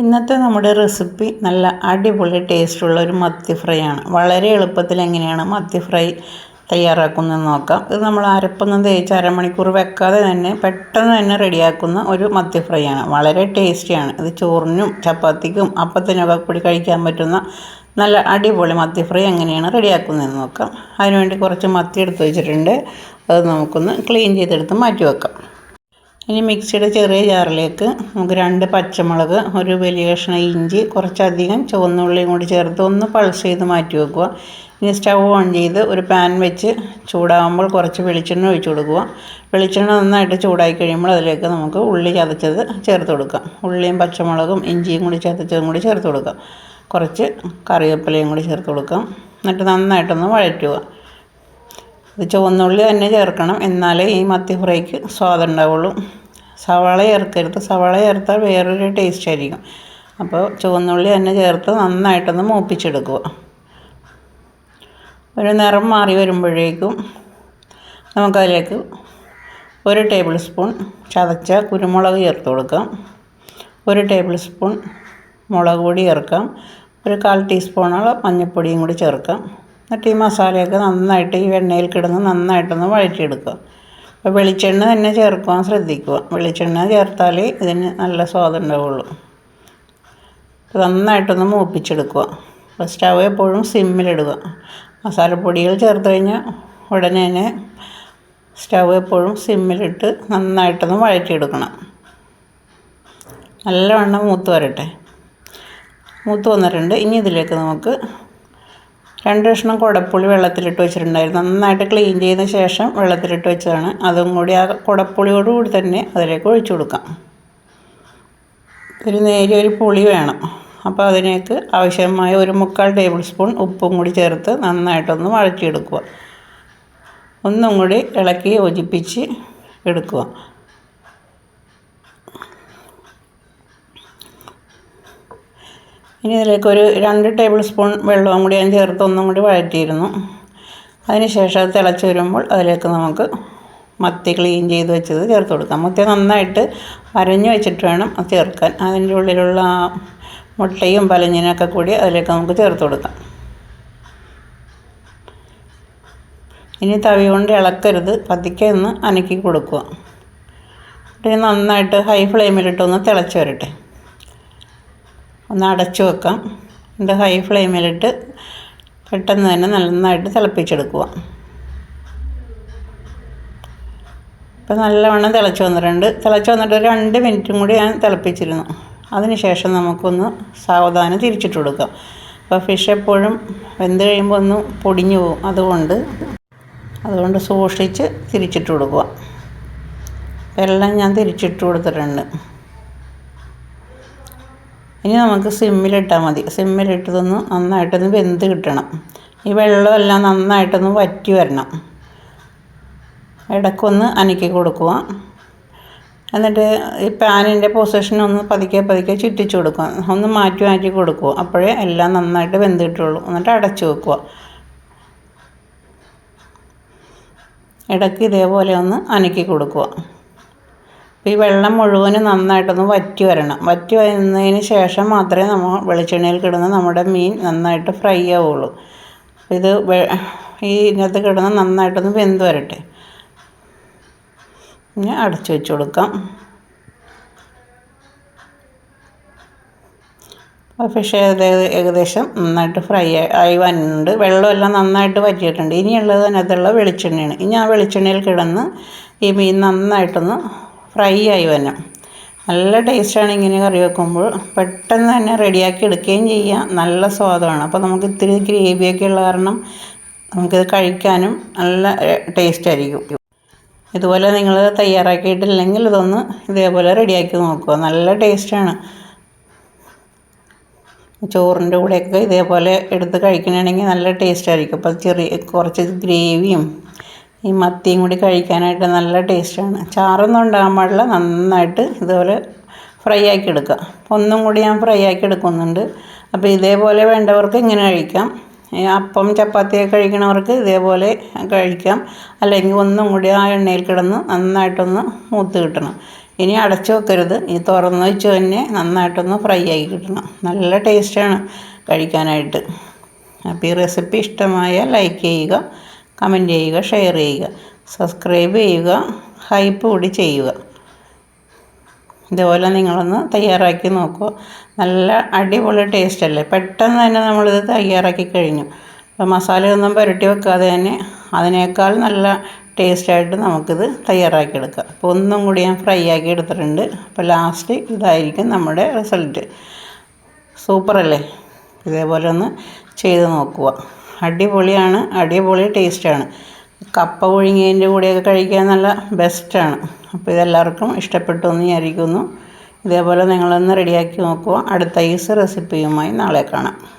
ഇന്നത്തെ നമ്മുടെ റെസിപ്പി നല്ല അടിപൊളി ടേസ്റ്റുള്ള ഒരു മത്തി ഫ്രൈ ആണ് വളരെ എളുപ്പത്തിൽ എങ്ങനെയാണ് മത്തി ഫ്രൈ തയ്യാറാക്കുന്നത് നോക്കാം. ഇത് നമ്മൾ അരപ്പൊന്നും തേച്ച് അരമണിക്കൂർ വെക്കാതെ തന്നെ പെട്ടെന്ന് തന്നെ റെഡിയാക്കുന്ന ഒരു മത്തി ഫ്രൈ ആണ് വളരെ ടേസ്റ്റിയാണ്. ഇത് ചോറിനും ചപ്പാത്തിക്കും അപ്പത്തിനൊക്കെ കൂടി കഴിക്കാൻ പറ്റുന്ന നല്ല അടിപൊളി മത്തി ഫ്രൈ എങ്ങനെയാണ് റെഡിയാക്കുന്നതെന്ന് നോക്കാം. അതിനുവേണ്ടി കുറച്ച് മത്തി എടുത്ത് വെച്ചിട്ടുണ്ട്. അത് നമുക്കൊന്ന് ക്ലീൻ ചെയ്തെടുത്ത് മാറ്റി വെക്കാം. ഇനി മിക്സിയുടെ ചെറിയ ജാറിലേക്ക് നമുക്ക് രണ്ട് പച്ചമുളക് ഒരു വലിയ കഷ്ണം ഇഞ്ചി കുറച്ചധികം ചുവന്നുള്ളിയും കൂടി ചേർത്ത് ഒന്ന് പൾസ് ചെയ്ത് മാറ്റി വെക്കുക. ഇനി സ്റ്റൗ ഓൺ ചെയ്ത് ഒരു പാൻ വെച്ച് ചൂടാകുമ്പോൾ കുറച്ച് വെളിച്ചെണ്ണ ഒഴിച്ചു കൊടുക്കുക. വെളിച്ചെണ്ണ നന്നായിട്ട് ചൂടായി കഴിയുമ്പോൾ അതിലേക്ക് നമുക്ക് ഉള്ളി ചതച്ചത് ചേർത്ത് കൊടുക്കാം. ഉള്ളിയും പച്ചമുളകും ഇഞ്ചിയും കൂടി ചതച്ചതും കൂടി ചേർത്ത് കൊടുക്കാം. കുറച്ച് കറിവേപ്പിലയും കൂടി ചേർത്ത് കൊടുക്കാം. എന്നിട്ട് നന്നായിട്ടൊന്ന് വഴറ്റുക. ഇത് ചുവന്നുള്ളി തന്നെ ചേർക്കണം. എന്നാലേ ഈ മത്തി ഫ്രൈക്ക് സ്വാദം ഉണ്ടാവുള്ളൂ സവാള ചേർക്കരുത്. സവാള ചേർത്താൽ വേറൊരു ടേസ്റ്റ് ആയിരിക്കും. അപ്പോൾ ചുവന്നുള്ളി തന്നെ ചേർത്ത് നന്നായിട്ടൊന്ന് മൂപ്പിച്ചെടുക്കുക. ഒരു നിറം മാറി വരുമ്പോഴേക്കും നമുക്കതിലേക്ക് ഒരു ടേബിൾ സ്പൂൺ ചതച്ച കുരുമുളക് ചേർത്ത് കൊടുക്കാം. ഒരു ടേബിൾ സ്പൂൺ മുളക് പൊടി ചേർക്കാം. ഒരു കാൽ ടീസ്പൂണോളം മഞ്ഞൾപ്പൊടിയും കൂടി ചേർക്കാം. എന്നിട്ട് ഈ മസാലയൊക്കെ നന്നായിട്ട് ഈ എണ്ണയിൽ കിടന്ന് നന്നായിട്ടൊന്ന് വഴറ്റിയെടുക്കുക. അപ്പോൾ വെളിച്ചെണ്ണ തന്നെ ചേർക്കുവാൻ ശ്രദ്ധിക്കുക. വെളിച്ചെണ്ണ ചേർത്താൽ ഇതിന് നല്ല സ്വാദുണ്ടാവുള്ളൂ നന്നായിട്ടൊന്ന് മൂപ്പിച്ചെടുക്കുക. അപ്പോൾ സ്റ്റവ് എപ്പോഴും സിമ്മിലിടുക മസാലപ്പൊടികൾ ചേർത്ത് കഴിഞ്ഞാൽ ഉടനെ തന്നെ സ്റ്റവ് എപ്പോഴും സിമ്മിലിട്ട് നന്നായിട്ടൊന്ന് വഴറ്റിയെടുക്കണം. നല്ലവണ്ണം മൂത്ത് വരട്ടെ. മൂത്ത് വന്നിട്ടുണ്ട്. ഇനി ഇതിലേക്ക് നമുക്ക് രണ്ട് കഷ്ണം കുടപ്പുളി വെള്ളത്തിലിട്ട് വെച്ചിട്ടുണ്ടായിരുന്നു. നന്നായിട്ട് ക്ലീൻ ചെയ്ത ശേഷം വെള്ളത്തിലിട്ട് വെച്ചതാണ്. അതും കൂടി ആ കുടപ്പുളിയോടുകൂടി തന്നെ അതിലേക്ക് ഒഴിച്ചു കൊടുക്കാം. ഒരു നേരിയ ഒരു പുളി വേണം. അപ്പോൾ അതിനേക്ക് ആവശ്യമായ ഒരു മുക്കാൽ ടേബിൾ സ്പൂൺ ഉപ്പും കൂടി ചേർത്ത് നന്നായിട്ടൊന്ന് വഴറ്റിയെടുക്കുക. ഒന്നും കൂടി ഇളക്കി യോജിപ്പിച്ച് എടുക്കുക. ഇനി ഇതിലേക്ക് ഒരു രണ്ട് ടേബിൾ സ്പൂൺ വെള്ളവും കൂടി ഞാൻ ചേർത്ത് ഒന്നും കൂടി വഴറ്റിയിരുന്നു. അതിനുശേഷം അത് തിളച്ച് വരുമ്പോൾ അതിലേക്ക് നമുക്ക് മത്തി ക്ലീൻ ചെയ്ത് വെച്ചത് ചേർത്ത് കൊടുക്കാം. മത്തി നന്നായിട്ട് അരഞ്ഞു വെച്ചിട്ട് വേണം അത് ചേർക്കാൻ. അതിന്റെ ഉള്ളിലുള്ള മുട്ടയും പലഞ്ഞിനൊക്കെ കൂടി അതിലേക്ക് നമുക്ക് ചേർത്ത് കൊടുക്കാം. ഇനി തവി കൊണ്ട് ഇളക്കരുത്. പതിക്കെ ഒന്ന് അനക്കി കൊടുക്കുക. നന്നായിട്ട് ഹൈ ഫ്ലെയിമിലിട്ടൊന്ന് തിളച്ച് വരട്ടെ. ഒന്ന് അടച്ചു വെക്കാം. എന്നിട്ട് ഹൈ ഫ്ലെയിമിലിട്ട് പെട്ടെന്ന് തന്നെ നന്നായിട്ട് തിളപ്പിച്ചെടുക്കുക. ഇപ്പം നല്ലവണ്ണം തിളച്ച് വന്നിട്ടുണ്ട്. തിളച്ച് വന്നിട്ട് ഒരു രണ്ട് മിനിറ്റും കൂടി ഞാൻ തിളപ്പിച്ചിരുന്നു. അതിനുശേഷം നമുക്കൊന്ന് സാവധാനം തിരിച്ചിട്ട് കൊടുക്കാം. അപ്പോൾ ഫിഷ് എപ്പോഴും വെന്ത് കഴിയുമ്പോൾ ഒന്ന് പൊടിഞ്ഞു പോകും. അതുകൊണ്ട് അതുകൊണ്ട് സൂക്ഷിച്ച് തിരിച്ചിട്ട് കൊടുക്കുക. എല്ലാം ഞാൻ തിരിച്ചിട്ട് കൊടുത്തിട്ടുണ്ട്. ഇനി നമുക്ക് സിമ്മിലിട്ടാൽ മതി. സിമ്മിലിട്ടതൊന്ന് നന്നായിട്ടൊന്ന് വെന്ത് കിട്ടണം. ഈ വെള്ളമെല്ലാം നന്നായിട്ടൊന്ന് വറ്റി വരണം. ഇടയ്ക്കൊന്ന് അനക്കി കൊടുക്കുക. എന്നിട്ട് ഈ പാനിന്റെ പൊസിഷൻ ഒന്ന് പതുക്കെ പതുക്കെ ചുറ്റിച്ചു കൊടുക്കുക. ഒന്ന് മാറ്റി മാറ്റി കൊടുക്കുക. അപ്പോഴേ എല്ലാം നന്നായിട്ട് വെന്ത് കിട്ടുള്ളൂ എന്നിട്ട് അടച്ചു വെക്കുക. ഇടയ്ക്ക് ഇതേപോലെ ഒന്ന് അനക്കി കൊടുക്കുക. ഈ വെള്ളം മുഴുവനും നന്നായിട്ടൊന്ന് വറ്റി വരണം. വറ്റി വരുന്നതിന് ശേഷം മാത്രമേ നമ്മൾ വെളിച്ചെണ്ണയിൽ കിടന്ന് നമ്മുടെ മീൻ നന്നായിട്ട് ഫ്രൈ ആവുള്ളൂ. ഇത് ഈ ഇതിനകത്ത് കിടന്ന് നന്നായിട്ടൊന്ന് വെന്ത് വരട്ടെ. ഇനി അടച്ചു വെച്ച് കൊടുക്കാം. ഫിഷ് ഏകദേശം നന്നായിട്ട് ഫ്രൈ ആയി വരുന്നുണ്ട് വെള്ളമെല്ലാം നന്നായിട്ട് വറ്റിയിട്ടുണ്ട്. ഇനിയുള്ളത് അതിനകത്തുള്ള വെളിച്ചെണ്ണയാണ്. ഇനി ആ വെളിച്ചെണ്ണയിൽ കിടന്ന് ഈ മീൻ നന്നായിട്ടൊന്ന് ഫ്രൈ ആയി വരണം നല്ല ടേസ്റ്റാണ് ഇങ്ങനെ കറി വെക്കുമ്പോൾ. പെട്ടെന്ന് തന്നെ റെഡിയാക്കി എടുക്കുകയും ചെയ്യാം. നല്ല സ്വാദമാണ് അപ്പോൾ നമുക്ക് ഇത്തിരി ഗ്രേവിയൊക്കെ ഉള്ള കാരണം നമുക്കിത് കഴിക്കാനും നല്ല ടേസ്റ്റ് ആയിരിക്കും ഇതുപോലെ നിങ്ങൾ തയ്യാറാക്കിയിട്ടില്ലെങ്കിൽ ഇതൊന്ന് ഇതേപോലെ റെഡിയാക്കി നോക്കുക. നല്ല ടേസ്റ്റാണ്. ചോറിന്റെ കൂടെയൊക്കെ ഇതേപോലെ എടുത്ത് കഴിക്കണമെങ്കിൽ നല്ല ടേസ്റ്റ് ആയിരിക്കും അപ്പോൾ ചെറിയ കുറച്ച് ഗ്രേവിയും ഈ മത്തിയും കൂടി കഴിക്കാനായിട്ട് നല്ല ടേസ്റ്റാണ്. ചാറൊന്നും ഉണ്ടാകാൻ പാടില്ല. നന്നായിട്ട് ഇതുപോലെ ഫ്രൈ ആക്കി എടുക്കുക. അപ്പോൾ ഒന്നും കൂടി ഞാൻ ഫ്രൈ ആക്കി എടുക്കുന്നുണ്ട്. അപ്പോൾ ഇതേപോലെ വേണ്ടവർക്ക് ഇങ്ങനെ കഴിക്കാം. അപ്പം ചപ്പാത്തിയൊക്കെ കഴിക്കണവർക്ക് ഇതേപോലെ കഴിക്കാം. അല്ലെങ്കിൽ ഒന്നും കൂടി ആ എണ്ണയിൽ കിടന്ന് നന്നായിട്ടൊന്ന് മൂത്ത് കിട്ടണം. ഇനി അടച്ചു വെക്കരുത്. ഈ തുറന്ന് വെച്ച് തന്നെ നന്നായിട്ടൊന്ന് ഫ്രൈ ആക്കി കിട്ടണം. നല്ല ടേസ്റ്റാണ് കഴിക്കാനായിട്ട്. അപ്പോൾ ഈ റെസിപ്പി ഇഷ്ടമായ ലൈക്ക് ചെയ്യുക. കമന്റ് ചെയ്യുക ഷെയർ ചെയ്യുക സബ്സ്ക്രൈബ് ചെയ്യുക ഹൈപ്പ് കൂടി ചെയ്യുക. ഇതുപോലെ നിങ്ങളൊന്ന് തയ്യാറാക്കി നോക്കുക നല്ല അടിപൊളി ടേസ്റ്റ് അല്ലേ? പെട്ടെന്ന് തന്നെ നമ്മളിത് തയ്യാറാക്കി കഴിഞ്ഞു. അപ്പോൾ മസാലയൊന്നും പുരട്ടി വെക്കാതെ തന്നെ അതിനേക്കാൾ നല്ല ടേസ്റ്റായിട്ട് നമുക്കിത് തയ്യാറാക്കിയെടുക്കാം. അപ്പോൾ ഒന്നും കൂടി ഞാൻ ഫ്രൈ ആക്കി എടുത്തിട്ടുണ്ട്. അപ്പോൾ ലാസ്റ്റ് ഇതായിരിക്കും നമ്മുടെ റിസൾട്ട് സൂപ്പറല്ലേ? ഇതേപോലെ ഒന്ന് ചെയ്ത് നോക്കുക. അടിപൊളിയാണ് അടിപൊളി ടേസ്റ്റാണ്. കപ്പ പുഴുങ്ങിയതിന്റെ കൂടെയൊക്കെ കഴിക്കാൻ നല്ല ബെസ്റ്റാണ്. അപ്പോൾ ഇതെല്ലാവർക്കും ഇഷ്ടപ്പെട്ടു എന്ന് വിചാരിക്കുന്നു. ഇതേപോലെ നിങ്ങളൊന്ന് റെഡിയാക്കി നോക്കുക. അടുത്ത ഈസ് റെസിപ്പിയുമായി നാളെ കാണാം.